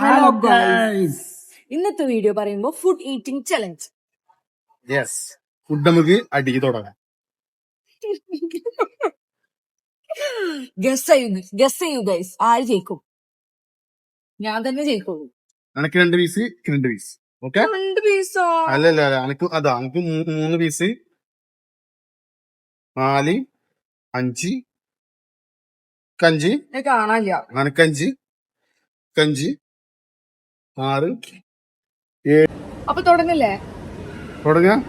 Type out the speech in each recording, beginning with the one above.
Hello guys ഇന്നത്തെ video പറയുമ്പോൾ food eating challenge yes food നമുക്ക് അടി തുടങ്ങാം. ഗസ് ചെയ്യൂ ഗസ് ചെയ്യൂ ഗൈസ് ആര് ജയിക്കും? ഞാൻ തന്നെ ജയിക്കുള്ളൂ. എനിക്ക് രണ്ട് പീസ് രണ്ട് പീസ് ഓക്കെ രണ്ട് പീസ് അല്ല അല്ല അല്ല എനിക്ക് അതാ എനിക്ക് മൂന്ന് പീസ് നാല് അഞ്ച് കഞ്ചി കാണാനില്ല അനക്കഞ്ച് കഞ്ച് ആറ്. അപ്പൊ തുടങ്ങില്ലേ? തുടങ്ങാം.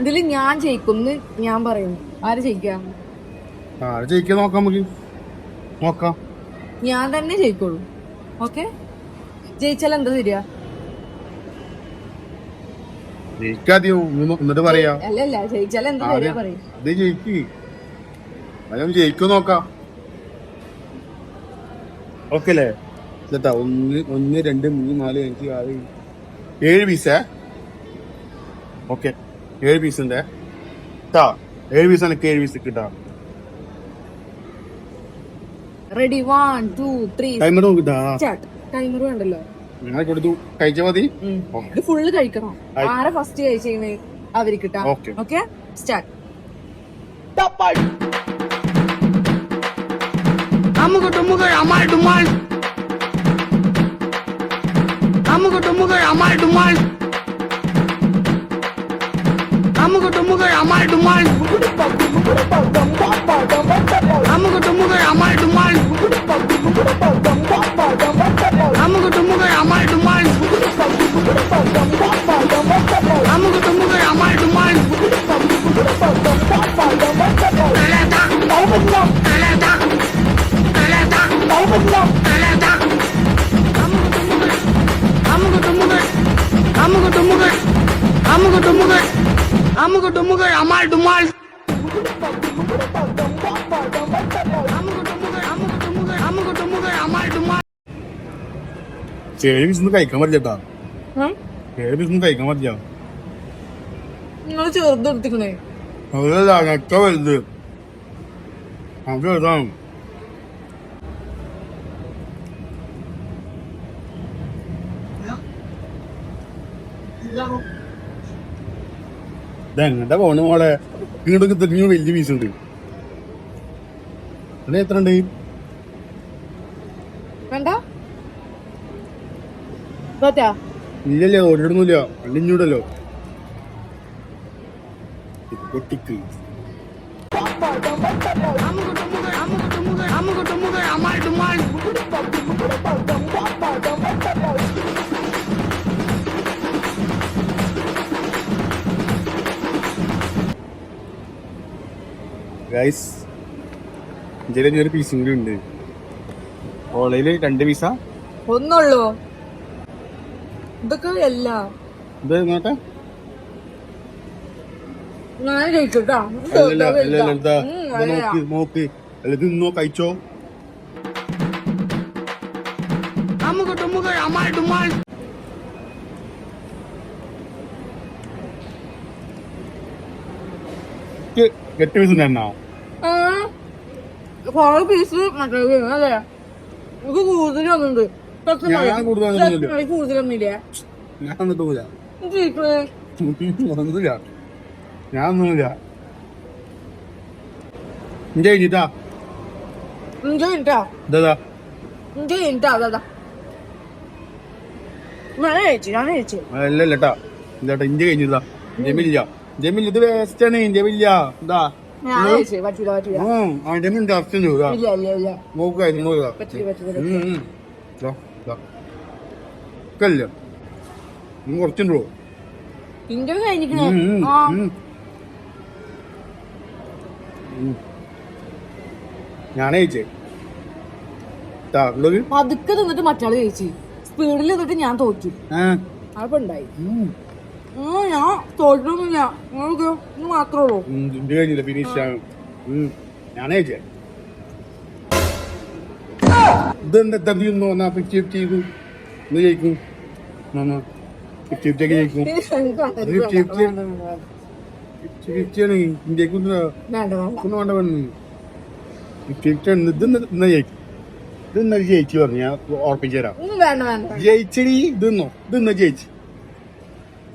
ഇതിൽ ഞാൻ ജയിക്കും ഞാൻ പറയുന്നു. ആര് ജയിക്കാം? ആര് ജയിക്കാൻ നോക്കാം നമുക്ക്. നോക്കാം. ഞാൻ തന്നെ ജയിക്കുള്ളൂ. ഓക്കെ? ജയിച്ചാൽ എന്താ ഒന്ന് എന്നിട്ട് പറയാ. അല്ലല്ല അല്ല ജയിച്ചാൽ എന്താ പറയാ. ജയിക്ക്. ജയിക്കും നോക്കാം. ഓക്കെ അല്ലേ ചേട്ടാ ഒന്ന് ഒന്ന് രണ്ട് മൂന്ന് നാല് അഞ്ച് ആറ് ഏഴ്. പീസേ ഓക്കെ. ഏഴ് പീസ് ഉണ്ട്. ട്ടാ ഏഴ് പീസ് എനിക്ക് ഏഴ് പീസ് കിട്ടാ. Ready one two three timer നോക്കിട്ടാ start timer വേണ്ടല്ലോ. കൊടുത്തു കഴിച്ച മതി? ഇത് ഫുള്ള് കഴിക്കണം. ആരെ ഫസ്റ്റ് കഴിച്ചേ അവർക്ക് കിട്ടാം. Okay அமுகு டுமுகு Amaal டுமால் அமுகு டுமுகு Amaal டுமால் அமுகு டுமுகு Amaal டுமால் அமுகு டுமுகு Amaal டுமால் அமுகு டுமுகு Amaal டுமால் அமுகு டுமுகு Amaal டுமால் Let's go. അലത അലത আমগো ഡുമാൽ আমগো ഡുമാൽ ഏഴ് ডুমাল ഒന്നും കഴിക്കാൻ പറ്റില്ല ഒന്നും കഴിക്കാൻ പറ്റില്ല. നിങ്ങൾ ചെറുതെടുത്തിക്കണേ അതല്ല ഞെക്ക വലുത്. നമുക്ക് എഴുതാം ഇതെങ്ങടെ പോണ് മോളെ ഇങ്ങോട്ടൊക്കെ തിരിഞ്ഞു വലിയ പീസ് ഉണ്ട് ഇവിടെ എത്ര ഉണ്ട് വേണ്ട ഇല്ലല്ലോ ഓടിയിടുന്നില്ല അല്ലിഞ്ഞൂടല്ലോ പൊട്ടിക്ക് അമാൽ ഗൈസ് ഇതിൽ ഒരു പീസും കൂടി ഉണ്ട്. ഓളയിൽ രണ്ട് പീസാ ഒന്നുള്ളൂ. ഇതൊക്കെ അല്ല ഇത് നോട്ടെ നോക്ക് ഇത് കഴിച്ചോ? എട്ട് പീസ് ഉണ്ടായിരുന്നോ കൊറേ പീസ് മറ്റേ അല്ലേ ഇത് ഞാൻ കൂടുതലൊന്നുമില്ല. കൂടുതലൊന്നുമില്ല. ഞാൻ ഒന്നുമില്ല ഞാൻ ഒന്നുമില്ല ഇന്റെ കഴിഞ്ഞിട്ടാ? ഇഞ്ചി ഇണ്ടാ ഇതാ ഇഞ്ചി ഇണ്ടാ അതാ ഞാൻ ജയിച്ചു ഞാൻ ജയിച്ചു അല്ല ഇല്ലട്ടാ ഇല്ലാട്ടാ ഇന്റെ കഴിഞ്ഞിട്ടാ ജമില്ല ജമില്ല ഇത് വേസ്റ്റ് ആണ്. ജമില്ല ഇതാ. ജയിച്ചു പറ്റൂല പറ്റൂല. ജമിന്റെ അർത്ഥം ഇതാ. ഇല്ല ഇല്ല നോക്കുക കുറച്ചുണ്ടോ? ഇന്റെ കഴിഞ്ഞിക്കണേ ഉം, ഉം, ആ. ഉം. ഉം. ഞാനേ ചേച്ചേ പതുക്കെ നിന്നിട്ട് മറ്റാൾ ജയിച്ചു സ്പീഡിൽ നിന്നിട്ട് ഞാൻ തോറ്റു. ആ ഞാൻ തോറ്റൊന്നുമില്ല. നിങ്ങൾക്ക് ഇത് മാത്രമേ ഉള്ളൂ. കഴിഞ്ഞില്ല ഫിനിഷ് ഞാനേ ചേച്ചേ ഇതെന്താ തമ്മിയൊന്നും എന്നാ ഫിഫ്റ്റി ഫിഫ്റ്റി ചെയ്തു ഇന്ന് ജയിക്കും. ഫിഫ്റ്റി ഫിഫ്റ്റി ഒക്കെ ജയിക്കും ഫിഫ്റ്റി ഫിഫ്റ്റി ഫിഫ്റ്റി ഫിഫ്റ്റി ആണ് ഇന്ത്യയ്ക്ക് വേണ്ട. വേണ്ട വേണ്ട. ഫിഫ്റ്റി ഫിഫ്റ്റി ആണ് ഇത് ഇന്ന് ഇന്ന് ജയിക്കും. ഇത് ഇന്ന് ജയിച്ചു പറഞ്ഞു ഞാൻ ഓർപ്പിച്ചു തരാം. ഒന്നും ജയിച്ചടി ഇതെന്നോ? ഇതെന്ന ജയിച്ചു.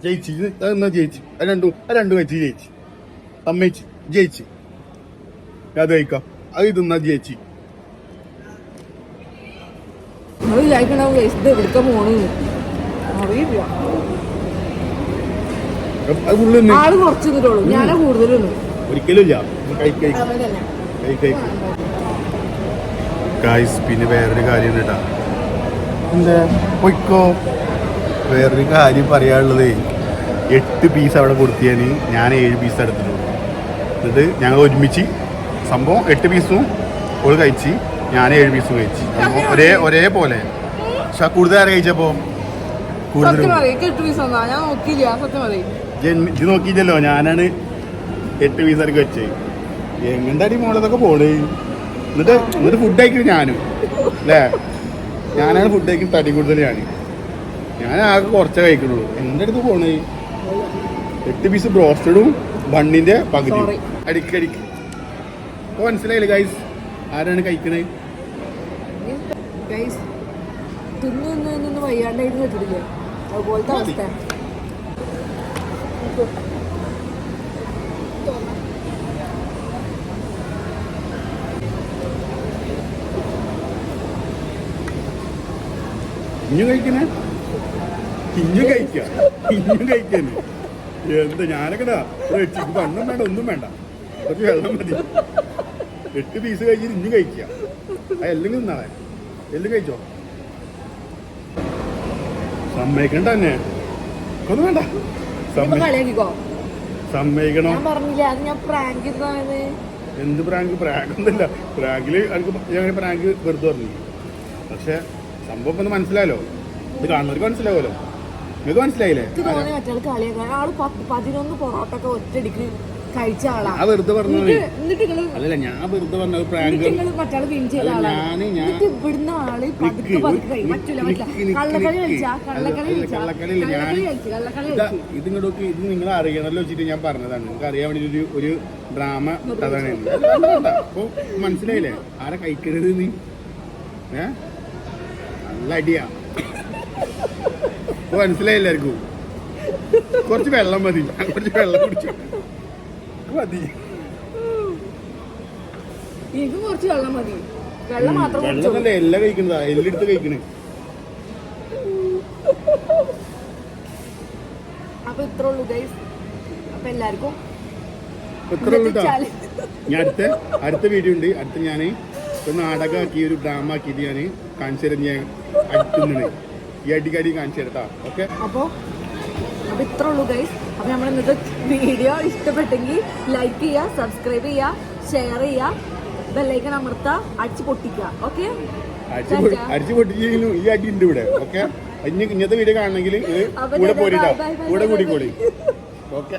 ജയിച്ചു. ഇത് എന്നാ ജയിച്ചു? അത് രണ്ടും അത് രണ്ടും കഴിച്ച് ജയിച്ചു. സമ്മതിച്ചു. ജയിച്ചു. അത് കഴിക്കാം. അത് ഇതെന്നാ ജയിച്ചു? ഒരിക്കലും പിന്നെ വേറൊരു കാര്യം കേട്ടാ. എന്താ? പൊയ്ക്കോ. വേറൊരു കാര്യം പറയാനുള്ളത്. എട്ട് പീസ് അവിടെ കൊടുത്തിയാൽ ഞാൻ ഏഴ് പീസ് എടുത്തിട്ടുള്ളൂ. എന്നിട്ട് ഞങ്ങൾ ഒരുമിച്ച് സംഭവം എട്ട് പീസും ഒരു കഴിച്ച് ഞാൻ ഏഴ് പീസും കഴിച്ച്. ഒരേ ഒരേ ഒരേപോലെ പക്ഷെ കൂടുതൽ ആരെ കഴിച്ചപ്പോ കൂടുതൽ സത്യം പറയും എട്ട് പീസ് വന്നാ ഞാൻ നോക്കിയില്ല സത്യം പറയും. ജന്മ- ഇത് നോക്കിയില്ലല്ലോ ഞാനാണ് എട്ട് പീസ് ഇറക്കി വെച്ചത് എങ്ങണ്ടാടി മോളതൊക്കെ പോണ്? എന്നിട്ട് എന്നിട്ട് ഫുഡ് കഴിക്കും ഞാനും. അല്ലേ? ഞാനാണ് ഫുഡ് കഴിക്കും തടി കൂടുതൽ ഞാൻ ഞാൻ ആകെ കുറച്ചേ കഴിക്കണുള്ളൂ എന്റെ അടുത്ത് പോണേ എട്ട് പീസ് ബ്രോസ്റ്റഡും ബണ്ണിന്റെ പകുതി അടിക്കടിക്ക് അടിക്ക് അടിക്ക്. ഇപ്പൊ മനസ്സിലായില്ലേ ഗൈസ് ആരാണ് കഴിക്കണേ? ഇനി കഴിക്കണേ? ഇഞ്ഞു കഴിക്ക. ഇഞ്ഞും കഴിക്കുന്നു എന്താ ഞാനൊക്കെ ഇപ്പൊ വെച്ചിട്ട് വണ്ണം വേണ്ട ഒന്നും വേണ്ട. കുറച്ച് വെള്ളം മതി. എട്ട് പീസ് കഴിച്ചിട്ട് ഇഞ്ഞു കഴിക്കുക ആ എല്ലാം തിന്നാളെ എല്ലാം കഴിച്ചോ? സമ്മതിക്കണ്ട തന്നെ ഒന്നും വേണ്ട. സമ്മതിക്കണോ. എന്ത് പ്രാങ്ക് പ്രാങ്ക് ഒന്നുമില്ല. പ്രാങ്കിൽ ഞാൻ പ്രാങ്ക് വെറുതെ പറഞ്ഞു പക്ഷെ സംഭവം ഒന്ന് മനസ്സിലായല്ലോ. ഇത് കാണുന്നവർക്ക് മനസ്സിലാവുമല്ലോ. നിങ്ങൾക്ക് മനസ്സിലായില്ലേ? എനിക്ക് കളിയാക്കാൻ ആൾ പത്ത് പതിനൊന്ന് പൊറോട്ട ഒക്കെ ഒറ്റയടിക്ക് കഴിച്ച ആളാ. ഞാൻ വെറുതെ പറഞ്ഞു എന്നിട്ട് എന്നിട്ട് നിങ്ങൾ അല്ലല്ല ഞാൻ വെറുതെ പറഞ്ഞത് പ്രാങ്ക് എന്നിട്ട് നിങ്ങൾ മറ്റാൾ വിൻ ചെയ്ത അല്ല, ആളാണ് ഞാൻ ഞാൻ- എന്നിട്ട് ഇവിടുന്ന് ആൾ പതുക്കെ പതുക്കെ പറ്റൂല പറ്റില്ല കള്ളക്കളി. കളിച്ചാ കള്ളക്കളി ഞാൻ- കളിച്ചു. കള്ളക്കളി ഇതാ, കളിച്ചു ഇത് ഇങ്ങോട്ട് ഇത് നിങ്ങൾ അറിയണല്ലോ വെച്ചിട്ട് ഞാൻ പറഞ്ഞതാണ്. നിങ്ങൾക്ക് അറിയാൻ വേണ്ടി ഒരു ഒരു ഡ്രാമ അപ്പൊ മനസ്സിലായില്ലേ? ആരെ കഴിക്കരുത് നീ? ഏ? നല്ല അടിയാ. എല്ലാവർക്കും കുറച്ച് വെള്ളം മതി. ഞാൻ കുറച്ച് വെള്ളം കുടിച്ചു. മതി. എനിക്ക് കുറച്ച് വെള്ളം മതി. വെള്ളം മാത്രം എല്ലാം കഴിക്കുന്നതാ എല്ലെടുത്ത് കഴിക്കണേ. അപ്പൊ ഇത്ര ഉള്ളൂ ഗൈസ് അപ്പൊ എല്ലാവർക്കും ഇത്ര ഞാൻ അടുത്ത അടുത്ത വീഡിയോ ഉണ്ട്. അടുത്ത ഞാൻ നാടകമാക്കി ഒരു ഡ്രാമ ആക്കിയിട്ട് ഞാൻ കാണിച്ചു തരാം ഞാൻ അടുത്തുനിന്ന് ഈ അടിക്കടി കാണിച്ചു തരട്ടാ. ഓക്കെ അപ്പൊ അപ്പൊ ഇത്ര ഉള്ളൂ ഗൈസ് അപ്പൊ നമ്മൾ ഇന്നത്തെ വീഡിയോ ഇഷ്ടപ്പെട്ടെങ്കിൽ ലൈക്ക് ചെയ്യുക സബ്സ്ക്രൈബ് ചെയ്യുക ഷെയർ ചെയ്യുക ബെല്ലൈക്കൺ അമർത്ത അടിച്ചു പൊട്ടിക്കുക. ഓക്കെ അടിച്ചു പൊട്ടിക്കുന്നു ഈ അടി ഉണ്ട് ഇവിടെ. ഓക്കെ ഇനി ഇന്നത്തെ വീഡിയോ കാണണമെങ്കിൽ കൂടെ പോരിട്ടോ. കൂടെ കൂടിക്കോളി. ഓക്കെ